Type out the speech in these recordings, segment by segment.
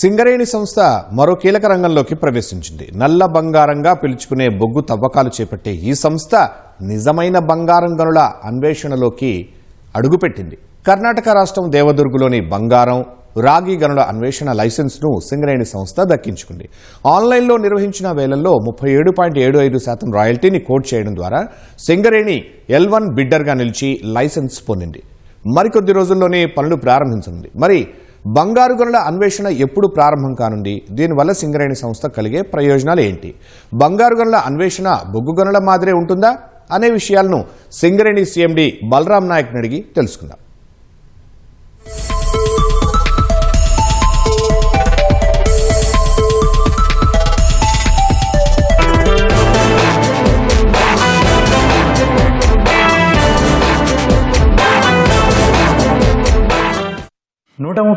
సింగరేణి సంస్థ మరో కీలక రంగంలోకి ప్రవేశించింది. నల్ల బంగారంగా పిలుచుకునే బొగ్గు తవ్వకాలు చేపట్టే ఈ సంస్థ నిజమైన బంగారం గనుల అన్వేషణలోకి అడుగుపెట్టింది. కర్ణాటక రాష్ట్రం దేవదుర్గులోని బంగారం రాగి గనుల అన్వేషణ లైసెన్స్ను సింగరేణి సంస్థ దక్కించుకుంది. ఆన్లైన్లో నిర్వహించిన వేలంలో ముప్పై ఏడు పాయింట్ ఏడు ఐదు శాతం రాయల్టీని కోట్ చేయడం ద్వారా సింగరేణి ఎల్ వన్ బిడ్డర్గా నిలిచి లైసెన్స్ పొందింది. మరికొద్ది రోజుల్లోనే పనులు ప్రారంభించనుంది. మరి బంగారు గనుల అన్వేషణ ఎప్పుడు ప్రారంభం కానుంది? దీనివల్ల సింగరేణి సంస్థ కలిగే ప్రయోజనాలు ఏంటి బంగారు గనుల అన్వేషణ బొగ్గు గనుల మాదిరే ఉంటుందా? అనే విషయాలను సింగరేణి సీఎండి బలరాం నాయక్ అడిగి తెలుసుకుందాం.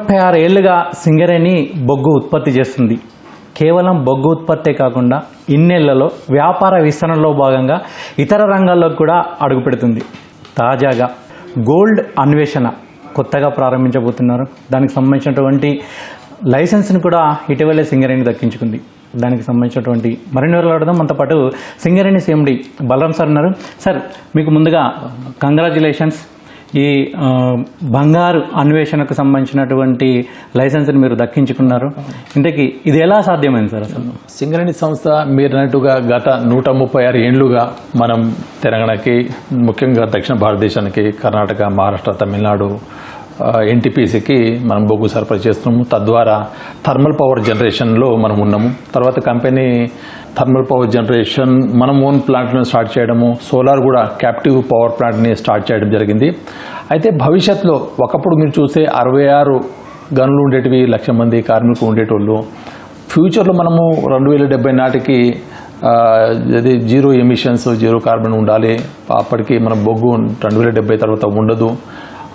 ముప్పై ఆరు ఏళ్ళుగా సింగరేణి బొగ్గు ఉత్పత్తి చేస్తుంది. కేవలం బొగ్గు ఉత్పత్తే కాకుండా ఇన్నేళ్ళలో వ్యాపార విస్తరణలో భాగంగా ఇతర రంగాల్లో కూడా అడుగుపెడుతుంది తాజాగా గోల్డ్ అన్వేషణ కొత్తగా ప్రారంభించబోతున్నారు. దానికి సంబంధించినటువంటి లైసెన్స్ని కూడా ఇటీవలే సింగరేణి దక్కించుకుంది. దానికి సంబంధించినటువంటి మరిన్ని వివరాలు మనతో పాటు సింగరేణి సీఎండి బలరాం సార్ ఉన్నారు. సార్ మీకు ముందుగా కంగ్రాచులేషన్స్ ఈ బంగారు అన్వేషణకు సంబంధించినటువంటి లైసెన్స్ని మీరు దక్కించుకున్నారు. ఇంతకీ ఇది ఎలా సాధ్యమైంది సార్ అసలు? సింగరేణి సంస్థ మీరు అన్నట్టుగా గత నూట ముప్పై ఆరు ఏండ్లుగా మనం తెలంగాణకి ముఖ్యంగా దక్షిణ భారతదేశానికి కర్ణాటక మహారాష్ట్ర తమిళనాడు ఎన్టీపీసీకి మనం బొగ్గు సరఫరా చేస్తున్నాము. తద్వారా థర్మల్ పవర్ జనరేషన్లో మనం ఉన్నాము. తర్వాత కంపెనీ థర్మల్ పవర్ జనరేషన్ మనం ఓన్ ప్లాంట్ను స్టార్ట్ చేయడము సోలార్ కూడా క్యాప్టివ్ పవర్ ప్లాంట్ని స్టార్ట్ చేయడం జరిగింది. అయితే భవిష్యత్తులో ఒకప్పుడు మీరు చూస్తే అరవై ఆరు గనులు ఉండేటివి లక్ష మంది కార్మికులు ఉండేటోళ్ళు. ఫ్యూచర్లో మనము రెండు వేల డెబ్బై నాటికి అది జీరో ఎమిషన్స్ జీరో కార్బన్ ఉండాలి. అప్పటికి మన బొగ్గు రెండు వేల డెబ్బై తర్వాత ఉండదు.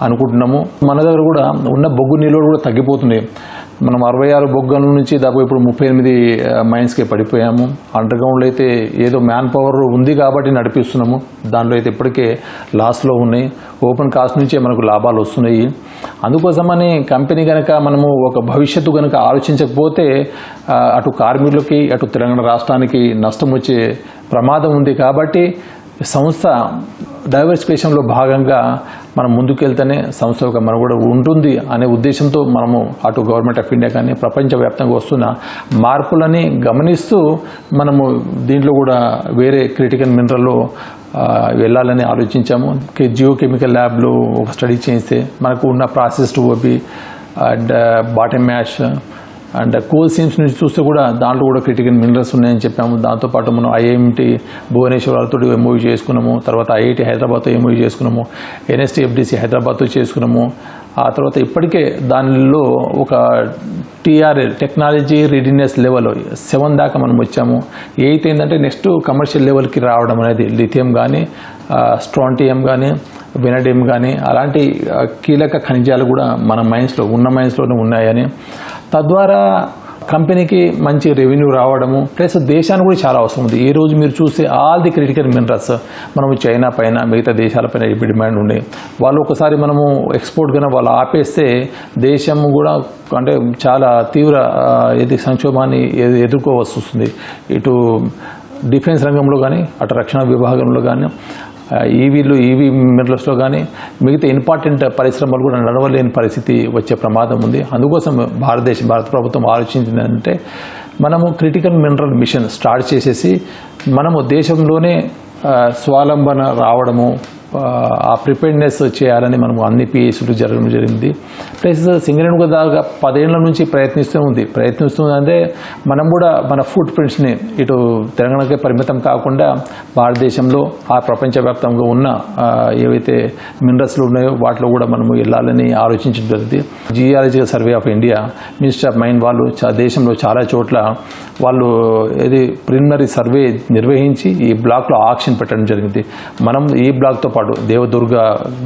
అనుకుంటున్నాము. మన దగ్గర కూడా ఉన్న బొగ్గు నిల్వలు కూడా తగ్గిపోతున్నాయి. మనం అరవై ఆరు బొగ్గల నుంచి దాదాపు ఇప్పుడు ముప్పై ఎనిమిది మైన్స్కే పడిపోయాము. అండర్గ్రౌండ్లో అయితే ఏదో మ్యాన్ పవర్ ఉంది కాబట్టి నడిపిస్తున్నాము. దాంట్లో అయితే ఇప్పటికే లాస్లో ఉన్నాయి. ఓపెన్ కాస్ట్ నుంచే మనకు లాభాలు వస్తున్నాయి. అందుకోసమని కంపెనీ కనుక మనము ఒక భవిష్యత్తు కనుక ఆలోచించకపోతే అటు కార్మికులకి అటు తెలంగాణ రాష్ట్రానికి నష్టం వచ్చే ప్రమాదం ఉంది కాబట్టి సంస్థ డైవర్సిఫికేషన్లో భాగంగా మనం ముందుకెళ్తేనే సంస్థ యొక్క మనుగడ ఉంటుంది అనే ఉద్దేశంతో మనము అటు గవర్నమెంట్ ఆఫ్ ఇండియా కానీ ప్రపంచవ్యాప్తంగా వస్తున్న మార్పులని గమనిస్తూ మనము దీంట్లో కూడా వేరే క్రిటికల్ మినరల్లో వెళ్ళాలని ఆలోచించాము. జియో కెమికల్ ల్యాబ్లో ఒక స్టడీ చేస్తే మనకు ఉన్న processed OB and bottom ash and coal seams నుంచి చూస్తే కూడా దాంట్లో కూడా క్రిటికల్ మినరల్స్ ఉన్నాయని చెప్పాము. దాంతోపాటు మనం ఐఐఎంటి భువనేశ్వర్ వాళ్ళతో ఎంఓయూ చేసుకున్నాము. తర్వాత ఐఐటి హైదరాబాద్తో ఎంఓయూ చేసుకున్నాము. ఎన్ఎస్టీ ఎఫ్డిసి హైదరాబాద్తో చేసుకున్నాము. ఆ తర్వాత ఇప్పటికే దానిలో ఒక TRL technology readiness level seven దాకా మనం వచ్చాము. ఎయిత్ ఏంటంటే నెక్స్ట్ కమర్షియల్ లెవెల్కి రావడం అనేది లిథియం కానీ స్ట్రాంటియం కానీ వెనడియం కానీ అలాంటి కీలక ఖనిజాలు కూడా మన మైన్స్లో ఉన్న మైన్స్లోనే ఉన్నాయని. తద్వారా కంపెనీకి మంచి రెవెన్యూ రావడము ప్లస్ దేశానికి కూడా చాలా అవసరం ఉంది. ఈ రోజు మీరు చూస్తే ఆల్ ది క్రిటికల్ మినరల్స్ మనము చైనా పైన మిగతా దేశాలపైన డిమాండ్ ఉన్నాయి వాళ్ళు ఒకసారి మనము ఎక్స్పోర్ట్ కన్నా వాళ్ళు ఆపేస్తే దేశం కూడా అంటే చాలా తీవ్ర ఇది సంక్షోభాన్ని ఎదుర్కోవాల్సి వస్తుంది. ఇటు డిఫెన్స్ రంగంలో కానీ అటు రక్షణ విభాగంలో కానీ ఈవీలు ఈవీ మినరల్స్లో కానీ మిగతా ఇంపార్టెంట్ పరిశ్రమలు కూడా నడవలేని పరిస్థితి వచ్చే ప్రమాదం ఉంది. అందుకోసం భారతదేశం భారత ప్రభుత్వం ఆలోచించిందంటే మనము క్రిటికల్ మినరల్ మిషన్ స్టార్ట్ చేసేసి మనము దేశంలోనే స్వాలంబన స్వావలంబన రావడము ఆ, ప్రిపేర్నెస్ చేయాలని మనం అన్ని పిఎస్లు జరగడం జరిగింది. ప్లస్ సింగరేణి కూడా దాకా పదేళ్ళ నుంచి ప్రయత్నిస్తూ ఉంది. ప్రయత్నిస్తుంది అంటే మనం కూడా మన ఫుడ్ ప్రింట్స్ని ఇటు తెలంగాణకే పరిమితం కాకుండా భారతదేశంలో ఆ ప్రపంచవ్యాప్తంగా ఉన్న ఏవైతే మినరల్స్లు ఉన్నాయో వాటిలో కూడా మనము వెళ్ళాలని ఆలోచించడం జరిగింది. Geological survey of India minister of mines వాళ్ళు దేశంలో చాలా చోట్ల వాళ్ళు ఇది ప్రిలిమినరీ సర్వే నిర్వహించి ఈ బ్లాక్లో ఆక్షన్ పెట్టడం జరిగింది. మనం ఈ బ్లాక్తో పాటు దేవదుర్గ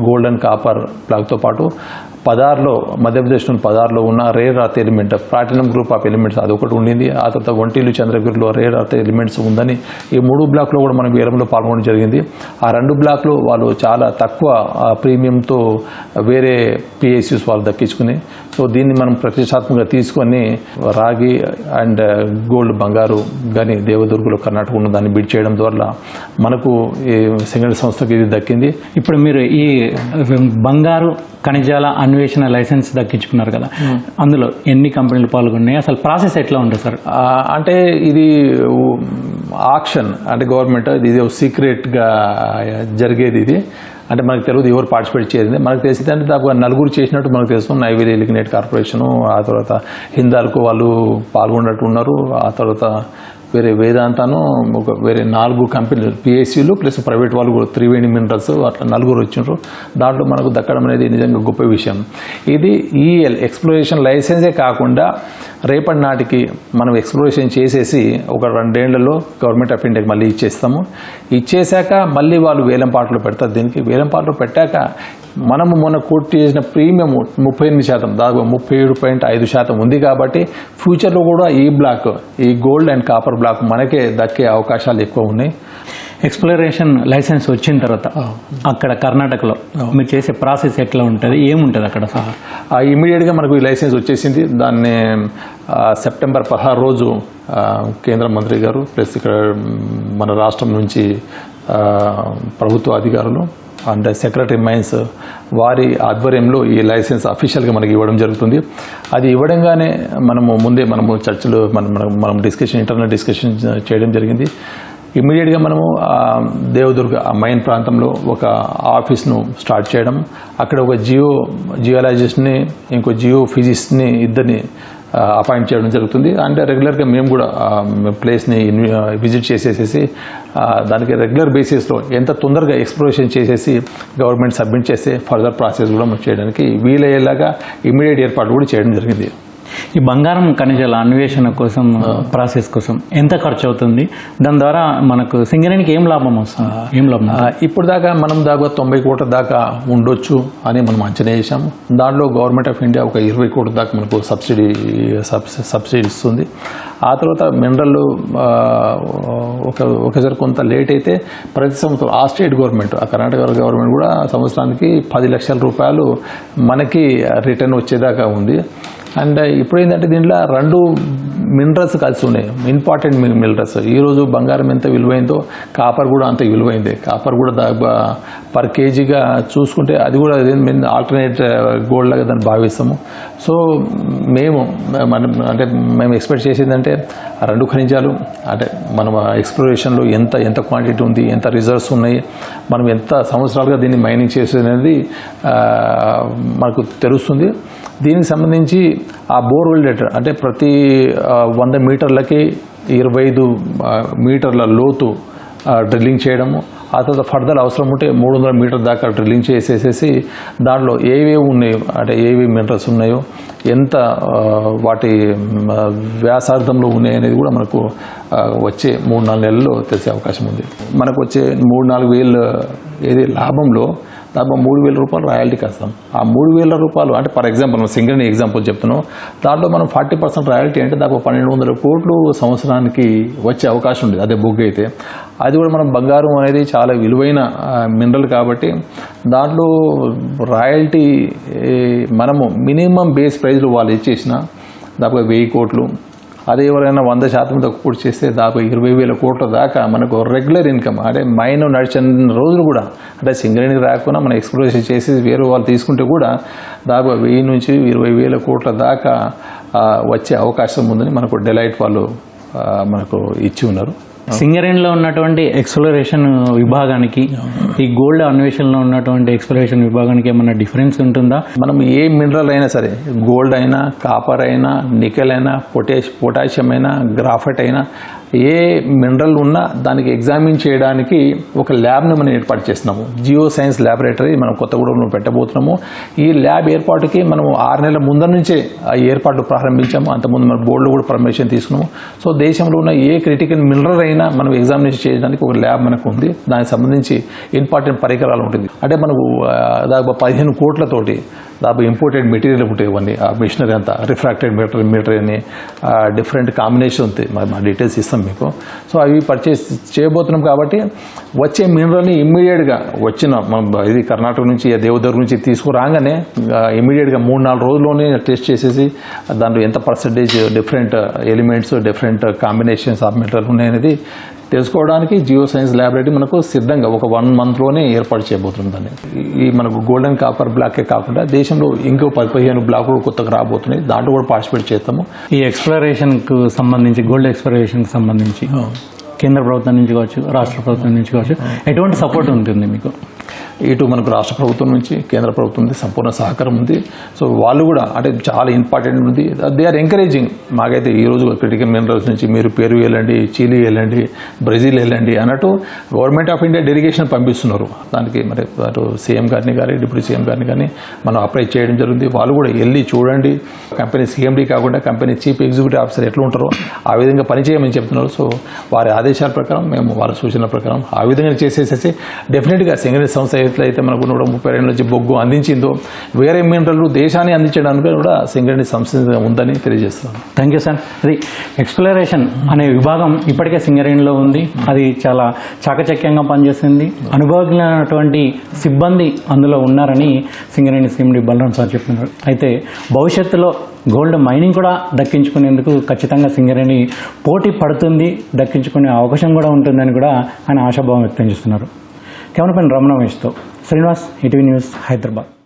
గోల్డ్ అండ్ కాపర్ బ్లాక్తో పాటు పదార్లో మధ్యప్రదేశ్లోని పదార్లో ఉన్న rare earth element platinum group of elements అదొకటి ఉండింది. ఆ తర్వాత ఒంటిలు చంద్రగిరిలో రేర్ అర్త్ ఎలిమెంట్స్ ఉందని ఈ మూడు బ్లాక్లో కూడా మనం వేలంలో పాల్గొనడం జరిగింది. ఆ రెండు బ్లాక్లు వాళ్ళు చాలా తక్కువ ప్రీమియంతో వేరే పిఎస్యూస్ వాళ్ళు దక్కించుకుని సో దీన్ని మనం ప్రతిష్టాత్మకంగా తీసుకొని రాగి అండ్ గోల్డ్ బంగారు కానీ దేవదుర్గులో కర్ణాటక ఉన్న దాన్ని బిడ్ చేయడం ద్వారా మనకు ఈ సింగల్ సంస్థకి ఇది దక్కింది. ఇప్పుడు మీరు ఈ బంగారు ఖనిజాల అన్వేషణ లైసెన్స్ దక్కించుకున్నారు కదా. అందులో ఎన్ని కంపెనీలు పాల్గొన్నాయి? అసలు ప్రాసెస్ ఎట్లా ఉంటుంది సార్? అంటే ఇది ఆక్షన్. అంటే గవర్నమెంట్ ఇది సీక్రెట్గా జరిగేది ఇది. అంటే మనకు తెలియదు ఎవరు పార్టిసిపేట్ చేసింది. మనకు తెలిసింది అంటే దాకా నలుగురు చేసినట్టు మనకు తెలుసు నైవేద్య లిగ్నేట్ కార్పొరేషను ఆ తర్వాత హిందాల్కు వాళ్ళు పాల్గొన్నట్టు ఉన్నారు. ఆ తర్వాత వేరే వేదాంతాను ఒక వేరే నాలుగు కంపెనీలు పిఎస్సీలు ప్లస్ ప్రైవేట్ వాళ్ళు కూడా త్రివేణి మినరల్స్ అట్లా నలుగురు వచ్చిండ్రు. దాంట్లో మనకు దక్కడం అనేది నిజంగా గొప్ప విషయం. ఇది ఈఎల్ ఎక్స్ప్లోరేషన్ లైసెన్సే కాకుండా రేపటి నాటికి మనం ఎక్స్ప్లోరేషన్ చేసేసి ఒక రెండేళ్ళలో గవర్నమెంట్ ఆఫ్ ఇండియాకి మళ్ళీ ఇచ్చేస్తాము. ఇచ్చేశాక మళ్ళీ వాళ్ళు వేలం పాటలు పెడతారు. దీనికి వేలం పాటలు పెట్టాక మనము మొన్న కోర్టు చేసిన ప్రీమియం ముప్పై ఎనిమిది శాతం దాదాపు ముప్పై ఏడు పాయింట్ ఐదు శాతం ఉంది కాబట్టి ఫ్యూచర్లో కూడా ఈ బ్లాక్ ఈ గోల్డ్ అండ్ కాపర్ బ్లాక్ మనకే దక్కే అవకాశాలు ఎక్కువ ఉన్నాయి. ఎక్స్ప్లోరేషన్ లైసెన్స్ వచ్చిన తర్వాత అక్కడ కర్ణాటకలో మీరు చేసే ప్రాసెస్ ఎట్లా ఉంటుంది? ఏముంటుంది అక్కడ? ఇమీడియట్గా మనకు ఈ లైసెన్స్ వచ్చేసింది. దాన్ని సెప్టెంబర్ పదహారు రోజు కేంద్ర మంత్రి గారు ప్లస్ ఇక్కడ మన రాష్ట్రం నుంచి ప్రభుత్వ అధికారులు అండ్ సెక్రటరీ మైన్స్ వారి ఆధ్వర్యంలో ఈ లైసెన్స్ అఫీషియల్గా మనకి ఇవ్వడం జరుగుతుంది. అది ఇవ్వడంగానే మనము ముందే మనము చర్చలు మనం మనం- మనం డిస్కషన్ ఇంటర్నల్ డిస్కషన్ చేయడం జరిగింది. ఇమ్మీడియట్గా మనము దేవదుర్గ మైన్ ప్రాంతంలో ఒక ఆఫీస్ను స్టార్ట్ చేయడం. అక్కడ ఒక జియో జియాలజిస్ట్ని ఇంకో జియో ఫిజిస్ట్ని ఇద్దరిని అపాయింట్ చేయడం జరుగుతుంది. అంటే రెగ్యులర్గా మేము కూడా ప్లేస్ని విజిట్ చేసేసేసి దానికి రెగ్యులర్ బేసిస్లో ఎంత తొందరగా ఎక్స్ప్లోరేషన్ చేసేసి గవర్నమెంట్ సబ్మిట్ చేస్తే ఫర్దర్ ప్రాసెస్ కూడా చేయడానికి వీలయ్యేలాగా ఇమీడియట్ ఏర్పాటు కూడా చేయడం జరిగింది. ఈ బంగారం ఖనిజాల అన్వేషణ కోసం ప్రాసెస్ కోసం ఎంత ఖర్చు అవుతుంది దాని ద్వారా మనకు సింగరేణికి ఏం లాభం వస్తుంది? ఏం లాభం ఇప్పుడు దాకా మనం దాకా తొంభై కోట్ల దాకా ఉండొచ్చు అని మనం అంచనా వేసాము దాంట్లో గవర్నమెంట్ ఆఫ్ ఇండియా ఒక ఇరవై కోట్ల దాకా మనకు సబ్సిడీ సబ్సి- సబ్సిడీ ఇస్తుంది. ఆ తర్వాత మినరల్ ఒక ఒకసారి కొంత లేట్ అయితే ప్రతి సంవత్సరం ఆ స్టేట్ గవర్నమెంట్ ఆ కర్ణాటక గవర్నమెంట్ కూడా సంవత్సరానికి పది లక్షల రూపాయలు మనకి రిటర్న్ వచ్చేదాకా ఉంది. అండ్ uh, ఇప్పుడు ఏంటంటే దీంట్లో రెండు మినరల్స్ కలిసి ఉన్నాయి. Important minerals. ఈరోజు బంగారం ఎంత విలువైందో కాపర్ కూడా అంత విలువైంది. కాపర్ కూడా దాదాపు పర్ కేజీగా చూసుకుంటే అది కూడా ఆల్టర్నేట్ గోల్డ్ uh, లాగా దాన్ని భావిస్తాము. సో మేము మనం అంటే మేము ఎక్స్పెక్ట్ చేసేదంటే ఆ రెండు ఖనిజాలు అంటే మనం ఎక్స్ప్లోరేషన్లో ఎంత ఎంత క్వాంటిటీ ఉంది ఎంత రిజర్వ్స్ ఉన్నాయి మనం ఎంత సంవత్సరాలుగా దీన్ని మైనింగ్ చేసేది మనకు తెలుస్తుంది. దీనికి సంబంధించి ఆ బోర్వెల్ డేటా అంటే ప్రతి వంద మీటర్లకి ఇరవై ఐదు మీటర్ల లోతు డ్రిల్లింగ్ చేయడము ఆ తర్వాత ఫర్దర్ అవసరం ఉంటే మూడు వందల మీటర్ దాకా డ్రిల్లింగ్ చేసేసేసి దాంట్లో ఏవేవి ఉన్నాయో అంటే ఏవి మినరల్స్ ఉన్నాయో ఎంత వాటి వ్యాసార్థంలో ఉన్నాయి అనేది కూడా మనకు వచ్చే మూడు నాలుగు నెలల్లో తెలిసే అవకాశం ఉంది. మనకు వచ్చే మూడు నాలుగు వేలు ఏది లాభంలో దాదాపు మూడు వేల రూపాయలు రాయల్టీ కస్తాం ఆ మూడు వేల రూపాయలు అంటే ఫర్ ఎగ్జాంపుల్ మనం ఎగ్జాంపుల్ చెప్తున్నాం. దాంట్లో మనం ఫార్టీ పర్సెంట్ రాయల్టీ అంటే దాదాపు పన్నెండు వందల కోట్లు సంవత్సరానికి వచ్చే అవకాశం ఉంది అదే బుగ్ అయితే. అది కూడా మనం బంగారం అనేది చాలా విలువైన మినరల్ కాబట్టి దాంట్లో రాయల్టీ మనము మినిమం బేస్ ప్రైజ్లు వాళ్ళు ఇచ్చేసిన దాదాపు వెయ్యి కోట్లు అదే ఎవరైనా వంద శాతం తక్కువ చేస్తే దాదాపు ఇరవై వేల కోట్ల దాకా మనకు రెగ్యులర్ ఇన్కమ్ అంటే మైన్ నడిచిన రోజులు కూడా అంటే సింగరేణికి రాకుండా మనం ఎక్స్ప్లోరేషన్ చేసి వేరే వాళ్ళు తీసుకుంటే కూడా దాదాపు వెయ్యి నుంచి ఇరవై వేల కోట్ల దాకా వచ్చే అవకాశం ఉందని మనకు డెలైట్ వాళ్ళు మనకు ఇచ్చి ఉన్నారు. సింగరేణిలో ఉన్నటువంటి ఎక్స్ప్లోరేషన్ విభాగానికి ఈ గోల్డ్ అన్వేషణలో ఉన్నటువంటి ఎక్స్ప్లోరేషన్ విభాగానికి ఏమన్నా డిఫరెన్స్ ఉంటుందా? మనం ఏ మినరల్ అయినా సరే గోల్డ్ అయినా కాపర్ అయినా నికెల్ అయినా పొటాష్ పొటాషియం అయినా గ్రాఫైట్ అయినా ఏ మినరల్ ఉన్నా దానికి ఎగ్జామిన్ చేయడానికి ఒక ల్యాబ్ని మనం ఏర్పాటు చేస్తున్నాము. జియో సైన్స్ ల్యాబొరేటరీ మనం కొత్తగూడెంలో పెట్టబోతున్నాము. ఈ ల్యాబ్ ఏర్పాటుకి మనం ఆరు నెలల ముందర నుంచే ఆ ఏర్పాటు ప్రారంభించాము. అంతకుముందు మన బోర్డులో కూడా పర్మిషన్ తీసుకున్నాము. సో దేశంలో ఉన్న ఏ క్రిటికల్ మినరల్ అయినా మనం ఎగ్జామినేషన్ చేయడానికి ఒక ల్యాబ్ మనకు ఉంది. దానికి సంబంధించి ఇంపార్టెంట్ పరికరాలు ఉంటుంది. అంటే మనకు దాదాపు పదిహేను కోట్లతోటి దాదాపు ఇంపోర్టెడ్ మెటీరియల్ ఉంటాయి ఇవన్నీ ఆ మిషనరీ అంతా రిఫ్రాక్టెడ్ మీటర్ మీటర్ అని డిఫరెంట్ కాంబినేషన్ ఉంది. మా మా డీటెయిల్స్ ఇస్తాం మీకు. సో అవి పర్చేస్ చేయబోతున్నాం కాబట్టి వచ్చే మినరల్ని ఇమ్మీడియట్గా వచ్చిన మన ఇది కర్ణాటక నుంచి దేవదర్ నుంచి తీసుకురాగానే ఇమ్మీడియట్గా మూడు నాలుగు రోజుల్లోనే టెస్ట్ చేసేసి దాంట్లో ఎంత percentage different elements different combinations of material ఉన్నాయనేది తెలుసుకోవడానికి జియో సైన్స్ ల్యాబొరేటరీ మనకు సిద్ధంగా ఒక వన్ మంత్లోనే ఏర్పాటు చేయబోతుందని ఈ మనకు గోల్డెన్ కాపర్ బ్లాకే కాకుండా దేశంలో ఇంకో పది పదిహేను బ్లాకులు కొత్తగా రాబోతున్నాయి. దాంట్లో కూడా పార్టిసిపేట్ చేస్తాము. ఈ ఎక్స్ప్లోరేషన్కు సంబంధించి గోల్డ్ ఎక్స్ప్లోరేషన్కి సంబంధించి కేంద్ర ప్రభుత్వం నుంచి కావచ్చు రాష్ట్ర ప్రభుత్వం నుంచి కావచ్చు ఎటువంటి సపోర్ట్ ఉంటుంది మీకు? ఇటు మనకు రాష్ట్ర ప్రభుత్వం నుంచి కేంద్ర ప్రభుత్వం నుంచి సంపూర్ణ సహకారం ఉంది. సో వాళ్ళు కూడా అంటే చాలా ఇంపార్టెంట్ ఉంది. దే ఆర్ ఎంకరేజింగ్ మాకైతే ఈ రోజు క్రిటికల్ మినరల్స్ నుంచి మీరు పేరు వెళ్ళండి చిలీ వెళ్ళండి బ్రెజిల్ వెళ్ళండి అన్నట్టు గవర్నమెంట్ ఆఫ్ ఇండియా డెలిగేషన్ పంపిస్తున్నారు. దానికి మరి అటు సీఎం గారిని కానీ డిప్యూటీ సీఎం గారిని కానీ మనం అప్లై చేయడం జరిగింది వాళ్ళు కూడా వెళ్ళి చూడండి. కంపెనీ సీఎండీ కాకుండా కంపెనీ చీఫ్ ఎగ్జిక్యూటివ్ ఆఫీసర్ ఎట్లా ఉంటారో ఆ విధంగా పనిచేయమని చెప్తున్నారు. సో వారి ఆదేశాల ప్రకారం మేము వాళ్ళ సూచనల ప్రకారం ఆ విధంగా చేసేసేసి డెఫినెట్గా సింగరేజ్ సంస్థ ఎట్లయితే మనకు నూట ముప్పై రెండు నుంచి బొగ్గు అందించిందో వేరే మినరల్ దేశాన్ని అందించడానికి కూడా సింగరేణి సంస్థ ఉందని తెలియజేస్తాను థ్యాంక్ యూ సార్ అది ఎక్స్ప్లోరేషన్ అనే విభాగం ఇప్పటికే సింగరేణిలో ఉంది. అది చాలా చాకచక్యంగా పనిచేస్తుంది అనుభవజ్ఞమైనటువంటి సిబ్బంది అందులో ఉన్నారని సింగరేణి సిఎండి బలరాం సార్ చెప్తున్నారు అయితే భవిష్యత్తులో గోల్డ్ మైనింగ్ కూడా దక్కించుకునేందుకు ఖచ్చితంగా సింగరేణి పోటీ పడుతుంది దక్కించుకునే అవకాశం కూడా ఉంటుందని కూడా ఆయన ఆశాభావం వ్యక్తం చేస్తున్నారు. Camera Ramana మహేష్తో. Srinivas ETV news Hyderabad.